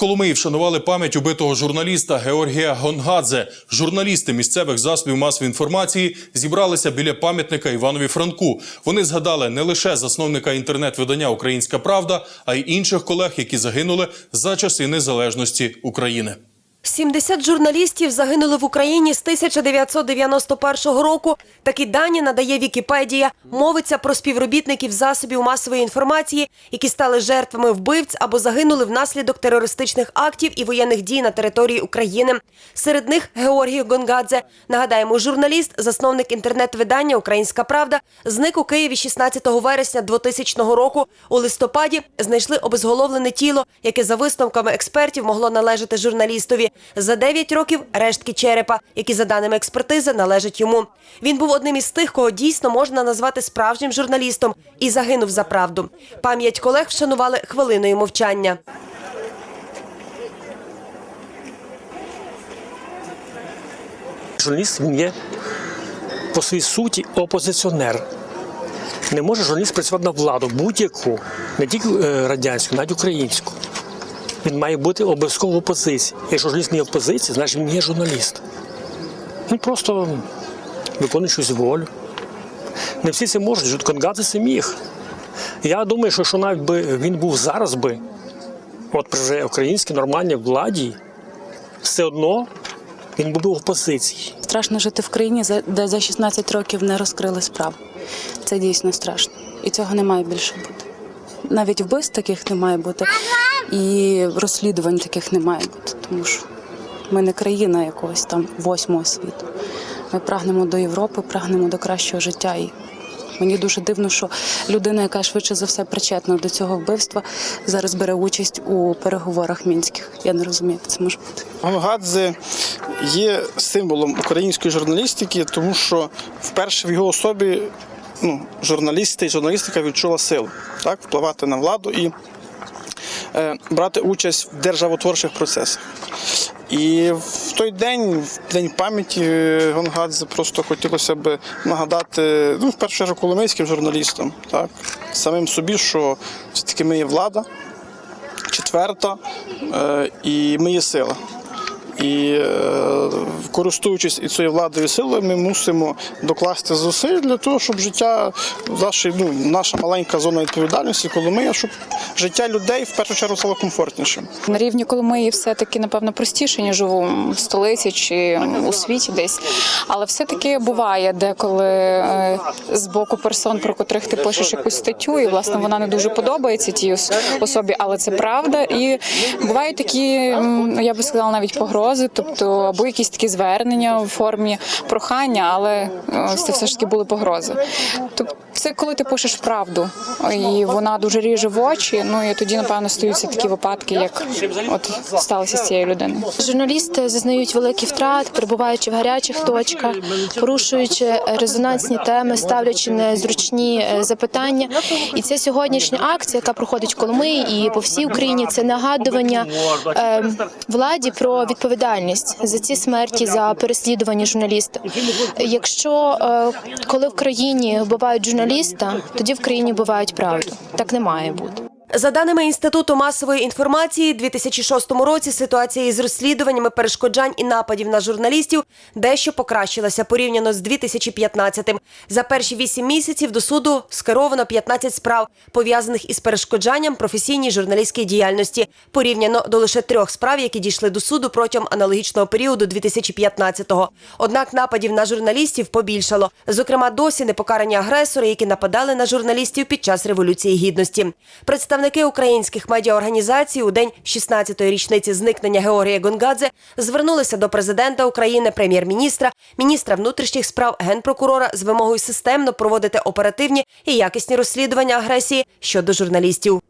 Коломиї вшанували пам'ять убитого журналіста Георгія Гонгадзе. Журналісти місцевих засобів масової інформації зібралися біля пам'ятника Іванові Франку. Вони згадали не лише засновника інтернет-видання Українська Правда, а й інших колег, які загинули за часи незалежності України. 70 журналістів загинули в Україні з 1991 року. Такі дані надає Вікіпедія. Мовиться про співробітників засобів масової інформації, які стали жертвами вбивць або загинули внаслідок терористичних актів і воєнних дій на території України. Серед них Георгій Гонгадзе. Нагадаємо, журналіст, засновник інтернет-видання Українська Правда, зник у Києві 16 вересня 2000 року. У листопаді знайшли обезголовлене тіло, яке за висновками експертів могло належати журналістові. За 9 років рештки черепа, які за даними експертизи належать йому. Він був одним із тих, кого дійсно можна назвати справжнім журналістом, і загинув за правду. Пам'ять колег вшанували хвилиною мовчання. Журналіст він є по своїй суті опозиціонер. Не може журналіст працювати на владу будь-яку, не тільки е, радянську, навіть українську. Він має бути обов'язково в опозиції. Якщо журналіст не в опозиції, значить він не є журналіст. Він просто виконує щось волю. Не всі це можуть, Конгадзе це міг. Я думаю, що, що навіть би він був зараз би, от при вже українській нормальній владі, все одно він був в опозиції. Страшно жити в країні, де за 16 років не розкрили справу. Це дійсно страшно. І цього не має більше бути. Навіть вбивств таких не має бути, і розслідувань таких не має бути, тому що ми не країна якогось там восьмого світу. Ми прагнемо до Європи, прагнемо до кращого життя. І мені дуже дивно, що людина, яка швидше за все причетна до цього вбивства, зараз бере участь у переговорах мінських. Я не розумію, як це може бути. Гонгадзе є символом української журналістики, тому що вперше в його особі ну, журналісти і журналістика відчула силу так, впливати на владу і брати участь в державотворчих процесах. І в той день, в день пам'яті е, Гонгадзе, просто хотілося б нагадати, ну, в першу чергу, коломийським журналістам, так, самим собі, що все-таки ми є влада, четверта, е, і ми є сила. І е, користуючись і цією владою силою, ми мусимо докласти зусиль для того, щоб життя наші, ну, наша маленька зона відповідальності, Коломия, щоб життя людей в першу чергу стало комфортнішим. На рівні Коломиї все-таки, напевно, простіше, ніж у столиці чи у світі десь. Але все-таки буває деколи е, з боку персон, про котрих ти пишеш якусь статтю, і власне вона не дуже подобається тій особі, але це правда. І бувають такі, я би сказала, навіть погрози, тобто або якісь такі звернення в формі прохання, але е, це все ж таки були погрози. Тобто це коли ти пишеш правду, і вона дуже ріже в очі. Ну і тоді, напевно, стаються такі випадки, як от сталося з цією людиною. Журналісти зазнають великий втрат, перебуваючи в гарячих точках, порушуючи резонансні теми, ставлячи незручні е, запитання. І ця сьогоднішня акція, яка проходить в Коломиї і по всій Україні, це нагадування е, владі про відповідальність за ці смерті, за переслідування журналіста. Якщо е, коли в країні вбивають журналіста, тоді в країні бувають правду. Так не має бути. За даними Інституту масової інформації, у 2006 році ситуація із розслідуваннями перешкоджань і нападів на журналістів дещо покращилася порівняно з 2015-м. За перші вісім місяців до суду скеровано 15 справ, пов'язаних із перешкоджанням професійній журналістській діяльності, порівняно до лише трьох справ, які дійшли до суду протягом аналогічного періоду 2015-го. Однак нападів на журналістів побільшало. Зокрема, досі не покарані агресори, які нападали на журналістів під час революції гідності. Представники українських медіаорганізацій у день 16-ї річниці зникнення Георгія Гонгадзе звернулися до президента України, прем'єр-міністра, міністра внутрішніх справ, генпрокурора з вимогою системно проводити оперативні і якісні розслідування агресії щодо журналістів.